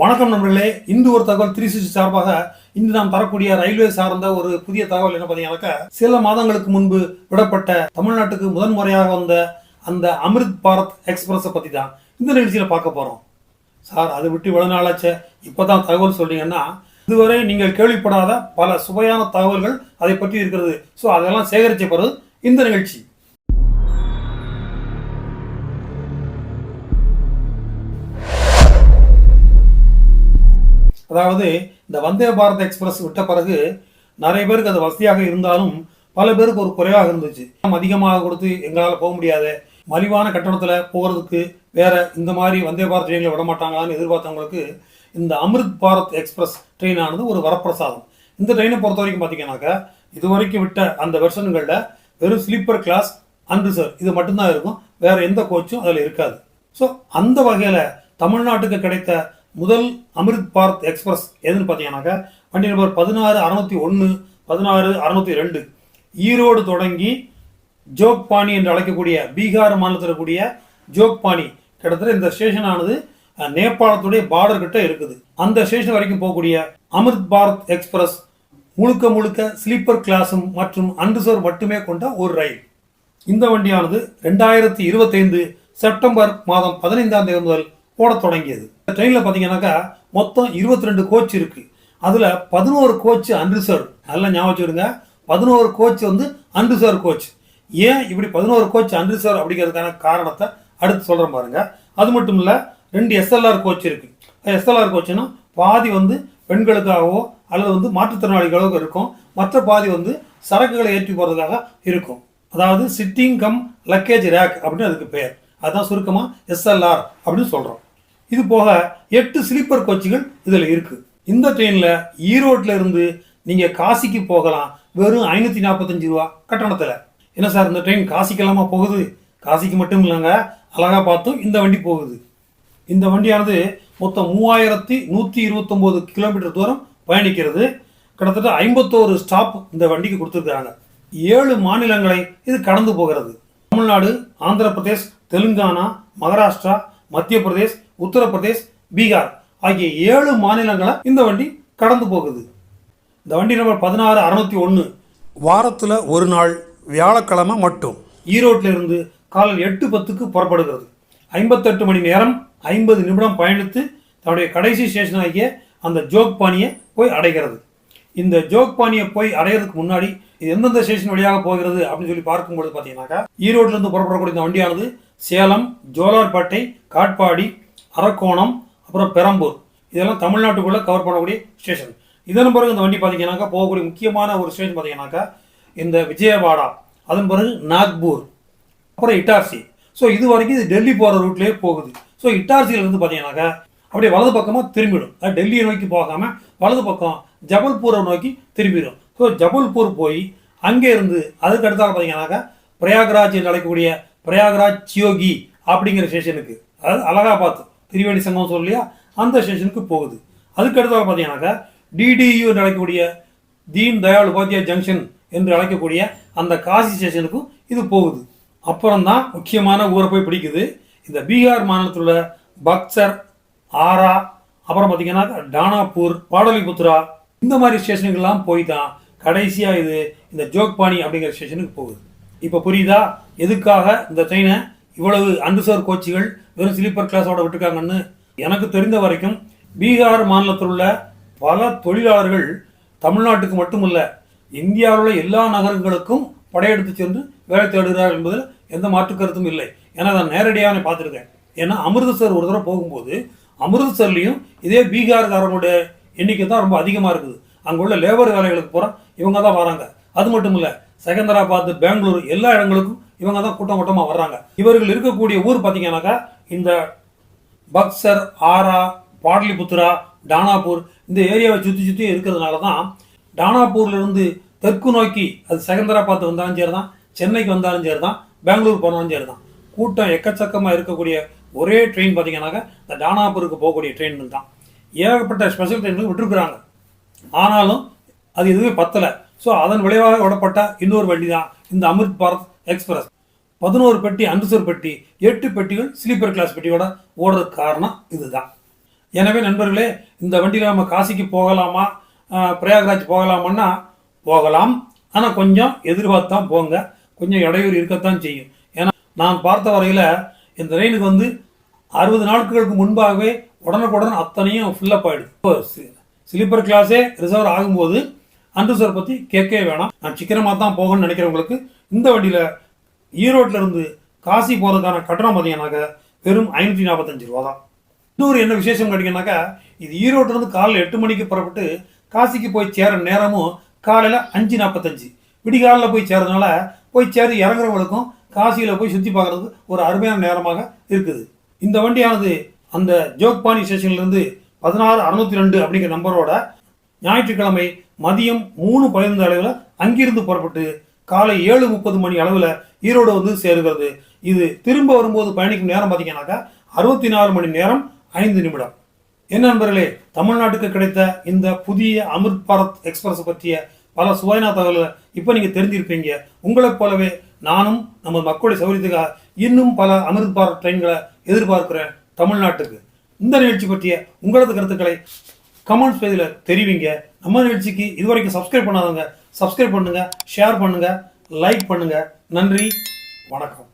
வணக்கம் நண்பர்களே. இந்து ஒரு தகவல் த்ரீ சிக்ஸ்டி சார்பாக இன்று நாம் தரக்கூடிய ரயில்வே சார்ந்த ஒரு புதிய தகவல் என்ன பார்த்தீங்கன்னாக்கா சில மாதங்களுக்கு முன்பு விடப்பட்ட தமிழ்நாட்டுக்கு முதன் முறையாக வந்த அந்த அமிர்த் பாரத் எக்ஸ்பிரஸை பற்றி தான் இந்த நிகழ்ச்சியில் பார்க்க போகிறோம் சார் அதை விட்டு இவ்வளவு நாளாச்சே இப்போ தான் தகவல் சொல்றீங்கன்னா இதுவரை நீங்கள் கேள்விப்படாத பல சுவையான தகவல்கள் அதை பற்றி இருக்கிறது. ஸோ அதெல்லாம் சேகரிச்ச பிறகு இந்த நிகழ்ச்சி அதாவது இந்த வந்தே பாரத் எக்ஸ்பிரஸ் விட்ட பிறகு நிறைய பேருக்கு அது வசதியாக இருந்தாலும் பல பேருக்கு ஒரு குறைவாக இருந்துச்சு. அதிகமாக கொடுத்து எங்களால் போக முடியாது. மலிவான கட்டணத்தில் போகிறதுக்கு வேற இந்த மாதிரி வந்தே பாரத் ட்ரெயினில் விட மாட்டாங்களான்னு எதிர்பார்த்தவங்களுக்கு இந்த அமிர்த் பாரத் எக்ஸ்பிரஸ் ட்ரெயினானது ஒரு வரப்பிரசாதம். இந்த ட்ரெயினை பொறுத்த வரைக்கும் பார்த்தீங்கன்னாக்கா இது வரைக்கும் விட்ட அந்த வெர்ஷன்களில் வெறும் ஸ்லீப்பர் கிளாஸ் அன்ரிசர்வ் இது மட்டும்தான் இருக்கும். வேற எந்த கோச்சும் அதில் இருக்காது. ஸோ அந்த வகையில் தமிழ்நாட்டுக்கு கிடைத்த முதல் அமிர்த் பாரத் எக்ஸ்பிரஸ் எதுன்னு பார்த்தீங்கன்னாக்கா வண்டி நம்பர் பதினாறு அறுநூத்தி ஒன்று பதினாறு அறுநூத்தி ரெண்டு. ஈரோடு தொடங்கி ஜோக்பானி என்று அழைக்கக்கூடிய பீகார் மாநிலத்தில் இருக்கக்கூடிய ஜோக்பானி கிட்டத்தட்ட இந்த ஸ்டேஷனானது நேபாளத்துடைய பார்டர் கிட்ட இருக்குது. அந்த ஸ்டேஷன் வரைக்கும் போகக்கூடிய அமிர்த் பாரத் எக்ஸ்பிரஸ் முழுக்க முழுக்க ஸ்லீப்பர் கிளாஸும் மற்றும் அன்ரிசர்வ் மட்டுமே கொண்ட ஒரு ரயில். இந்த வண்டியானது ரெண்டாயிரத்தி இருபத்தைந்து செப்டம்பர் மாதம் பதினைந்தாம் தேதி முதல் போட தொடங்கியது. இந்த ட்ரெயினில் பார்த்தீங்கன்னாக்கா மொத்தம் இருபத்தி ரெண்டு கோச் இருக்கு. அதில் பதினோரு கோச் அன்ரிசர்வ் நல்லா ஞாபகம் வச்சுருங்க பதினோரு கோச் வந்து அன்ரிசர்வ் கோச் ஏன் இப்படி பதினோரு கோச் அன்ரிசர்வ் அப்படிங்கிறதுக்கான காரணத்தை அடுத்து சொல்கிறேன் பாருங்க. அது மட்டும் இல்லை ரெண்டு எஸ்எல்ஆர் கோச் இருக்கு. எஸ்எல்ஆர் கோச்சுன்னா பாதி வந்து பெண்களுக்காகவோ அல்லது வந்து மாற்றுத்திறனாளிகளுக்கோ இருக்கும். மற்ற பாதி வந்து சரக்குகளை ஏற்றி போகிறதுக்காக இருக்கும். அதாவது சிட்டிங் கம் லக்கேஜ் ரேக் அப்படின்னு அதுக்கு பெயர் அதுதான் சுருக்கமாக எஸ்எல்ஆர் அப்படின்னு சொல்கிறோம் இது போக எட்டு ஸ்லீப்பர் கோச்சுகள் இதில் இருக்குது இந்த ட்ரெயினில் ஈரோட்டில் இருந்து நீங்கள் காசிக்கு போகலாம். வெறும் ஐநூற்றி நாற்பத்தஞ்சு ரூபா கட்டணத்தில். என்ன சார் இந்த ட்ரெயின் காசிக்கெல்லாமா போகுது? காசிக்கு மட்டும் இல்லைங்க அழகா பார்த்தும் இந்த வண்டி போகுது. இந்த வண்டியானது மொத்தம் மூவாயிரத்தி நூற்றி இருபத்தொம்போது கிலோமீட்டர் தூரம் பயணிக்கிறது. கிட்டத்தட்ட ஐம்பத்தோரு ஸ்டாப் இந்த வண்டிக்கு கொடுத்துருக்காங்க ஏழு மாநிலங்களை இது கடந்து போகிறது. தமிழ்நாடு ஆந்திர பிரதேஷ் தெலுங்கானா மகாராஷ்டிரா மத்திய பிரதேஷ் உத்தரப்பிரதேஷ் பீகார் ஆகிய ஏழு மாநிலங்களை இந்த வண்டி கடந்து போகுது. இந்த வண்டி நம்பர் பதினாறு அறுநூத்தி ஒன்று வாரத்தில் ஒரு நாள் வியாழக்கிழமை மட்டும். ஈரோட்டில் இருந்து காலையில் எட்டு பத்துக்கு புறப்படுகிறது. ஐம்பத்தெட்டு மணி நேரம் ஐம்பது நிமிடம் பயணித்து தன்னுடைய கடைசி ஸ்டேஷன் ஆகிய அந்த ஜோக்பானியை போய் அடைகிறது. இந்த ஜோக்பானியை போய் அடையிறதுக்கு முன்னாடி இது எந்தெந்த ஸ்டேஷன் வழியாக போகிறது அப்படின்னு சொல்லி பார்க்கும்பொழுது பார்த்தீங்கன்னாக்கா ஈரோட்ல இருந்து புறப்படக்கூடிய இந்த வண்டியானது சேலம் ஜோலார்பேட்டை காட்பாடி அரக்கோணம் அப்புறம் பெரம்பூர். இதெல்லாம் தமிழ்நாட்டுக்குள்ளே கவர் பண்ணக்கூடிய ஸ்டேஷன் இதன் பிறகு இந்த வண்டி பார்த்தீங்கன்னாக்கா போகக்கூடிய முக்கியமான ஒரு ஸ்டேஷன் பார்த்தீங்கன்னாக்கா இந்த விஜயவாடா. அதன் பிறகு நாக்பூர். அப்புறம் இட்டார்சி. ஸோ இது வரைக்கும் இது டெல்லி போகிற ரூட்லேயே போகுது. ஸோ இட்டார்சியில இருந்து பார்த்தீங்கன்னாக்கா அப்படியே வலது பக்கமாக திரும்பிடும். அது டெல்லியை நோக்கி போகாமல் வலது பக்கம் ஜபல்பூரை நோக்கி திரும்பிடும். ஸோ ஜபல்பூர் போய் அங்கே இருந்து அதுக்கு அடுத்தால் பார்த்தீங்கன்னாக்கா பிரயாக்ராஜ் என்று அழைக்கக்கூடிய பிரயாகராஜ் சியோகி அப்படிங்கிற ஸ்டேஷனுக்கு. அதாவது அலகாபாத் திரிவேணி சங்கம் சொல்லியா அந்த ஸ்டேஷனுக்கு போகுது. அதுக்கு அடுத்தால பார்த்தீங்கன்னாக்கா டிடியு என்று அழைக்கக்கூடிய தீன் தயாள் உபாத்தியா ஜங்ஷன் என்று அழைக்கக்கூடிய அந்த காசி ஸ்டேஷனுக்கும் இது போகுது. அப்புறம் தான் முக்கியமான ஊரை போய் பிடிக்குது. இந்த பீகார் மாநிலத்தில் உள்ள பக்சர் ஆரா அப்புறம் பார்த்தீங்கன்னா டானாப்பூர் பாடலிபுத்ரா இந்த மாதிரி ஸ்டேஷனுக்கெல்லாம் போய் தான் கடைசியாக இது இந்த ஜோக்பானி அப்படிங்கிற ஸ்டேஷனுக்கு போகுது. இப்போ புரியுதா? எதுக்காக இந்த ட்ரெயினை இவ்வளவு அன்ரிசர்வ் கோச்சிகள் வெறும் ஸ்லீப்பர் கிளாஸோட விட்டுருக்காங்கன்னு எனக்கு தெரிந்த வரைக்கும் பீகார் மாநிலத்தில் உள்ள பல தொழிலாளர்கள் தமிழ்நாட்டுக்கு மட்டுமல்ல இந்தியாவில் உள்ள எல்லா நகரங்களுக்கும் படையெடுத்து சென்று வேலை தேடுகிறார் என்பதில் எந்த மாற்று கருத்தும் இல்லை. ஏன்னா நான் நேரடியாக நான் பார்த்துருக்கேன். ஏன்னா அமிர்தசர் ஒரு தடவை போகும்போது அமிர்தசர்லேயும் இதே பீகார்காரங்களுடைய எண்ணிக்கை தான் ரொம்ப அதிகமாக இருக்குது. அங்கே உள்ள லேபர் வேலைகளுக்கு போகிற இவங்க தான் வராங்க. அது மட்டும் இல்லை செகந்தராபாத் பெங்களூர் எல்லா இடங்களுக்கும் இவங்க தான் கூட்டம் கூட்டமாக வர்றாங்க. இவர்கள் இருக்கக்கூடிய ஊர் பார்த்தீங்கன்னாக்கா இந்த பக்சர் ஆரா பாடலிபுத்ரா டானாப்பூர் இந்த ஏரியாவை சுற்றி சுற்றி இருக்கிறதுனால தான் டானாப்பூர்லருந்து தெற்கு நோக்கி அது செகந்தராபாத் வந்தாலும் சரி தான் சென்னைக்கு வந்தாலும் சரி தான் பெங்களூர் போனாலும் சரி தான் கூட்டம் எக்கச்சக்கமாக இருக்கக்கூடிய ஒரே ட்ரெயின் பார்த்தீங்கன்னாக்கா இந்த டானாப்பூருக்கு போகக்கூடிய ட்ரெயின் தான். ஏகப்பட்ட ஸ்பெஷல் ட்ரெயின்கள் விட்டுருக்குறாங்க. ஆனாலும் அது எதுவுமே பத்தலை. ஸோ அதன் விளைவாக விடப்பட்ட இன்னொரு வண்டி தான் இந்த அமிர்த் பாரத் எக்ஸ்பிரஸ். பதினோரு பெட்டி அன்ரிசர்வ் பெட்டி எட்டு பெட்டிகள் ஸ்லீப்பர் கிளாஸ் பெட்டியோட ஓடுறதுக்கு காரணம் இதுதான். எனவே நண்பர்களே இந்த வண்டியில் நம்ம காசிக்கு போகலாமா பிரயாகராஜ் போகலாமான்னா போகலாம். ஆனால் கொஞ்சம் எதிர்பார்த்து தான் போங்க. கொஞ்சம் இடையூறு இருக்கத்தான் செய்யும். ஏன்னா நான் பார்த்த வரையில் இந்த ட்ரெயினுக்கு வந்து அறுபது நாட்களுக்கு முன்பாகவே உடனுக்குடன் அத்தனையும் ஃபில்லப் ஆகிடுது இப்போ ஸ்லீப்பர் கிளாஸே ரிசர்வ் ஆகும்போது அன்ரிசர்வ் பற்றி கேட்கவே வேணாம். நான் சீக்கிரமாக தான் போகணும்னு நினைக்கிறவங்களுக்கு இந்த வண்டியில் ஈரோட்டில் இருந்து காசி போகிறதுக்கான கட்டணம் பார்த்தீங்கன்னாக்க வெறும் ஐநூற்றி நாற்பத்தஞ்சு ரூபா தான். இன்னொரு என்ன விசேஷம் கேட்டிங்கன்னாக்கா இது ஈரோட்டில் இருந்து காலையில் எட்டு மணிக்கு புறப்பட்டு காசிக்கு போய் சேர நேரமும் காலையில் அஞ்சு நாற்பத்தஞ்சு விடிகாலில் போய் சேரதுனால போய் சேர்ந்து இறங்குறவங்களுக்கும் காசியில் போய் சுற்றி பார்க்கறதுக்கு ஒரு அருமையான நேரமாக இருக்குது. இந்த வண்டியானது அந்த ஜோக்பானி ஸ்டேஷன்லேருந்து பதினாறு அறுநூத்தி ரெண்டு அப்படிங்கிற நம்பரோட ஞாயிற்றுக்கிழமை மதியம் மூணு பதினைந்து அளவில் அங்கிருந்து புறப்பட்டு காலை ஏழு முப்பது மணி அளவில் ஈரோடு வந்து சேருகிறது. இது திரும்ப வரும்போது பயணிக்கும் நேரம் பார்த்தீங்கன்னாக்கா அறுபத்தி நாலு மணி நேரம் ஐந்து நிமிடம். என்ன நண்பர்களே தமிழ்நாட்டுக்கு கிடைத்த இந்த புதிய அமிர்த் பாரத் எக்ஸ்பிரஸ் பற்றிய பல சுவைனா தகவல்களை இப்போ நீங்கள் தெரிஞ்சிருப்பீங்க. உங்களைப் போலவே நானும் நம்ம மக்களுடைய சௌகரியத்துக்காக இன்னும் பல அமிர்த் பாரத் ட்ரெயின்களை எதிர்பார்க்கிறேன் தமிழ்நாட்டுக்கு. இந்த நிகழ்ச்சி பற்றிய உங்களது கருத்துக்களை கமெண்ட்ஸ் பேஜில் தெரிவிங்க. நம்ம நிகழ்ச்சிக்கு இதுவரைக்கும் சப்ஸ்கிரைப் பண்ணாதவங்க சப்ஸ்கிரைப் பண்ணுங்கள் ஷேர் பண்ணுங்கள் லைக் பண்ணுங்கள் நன்றி வணக்கம்.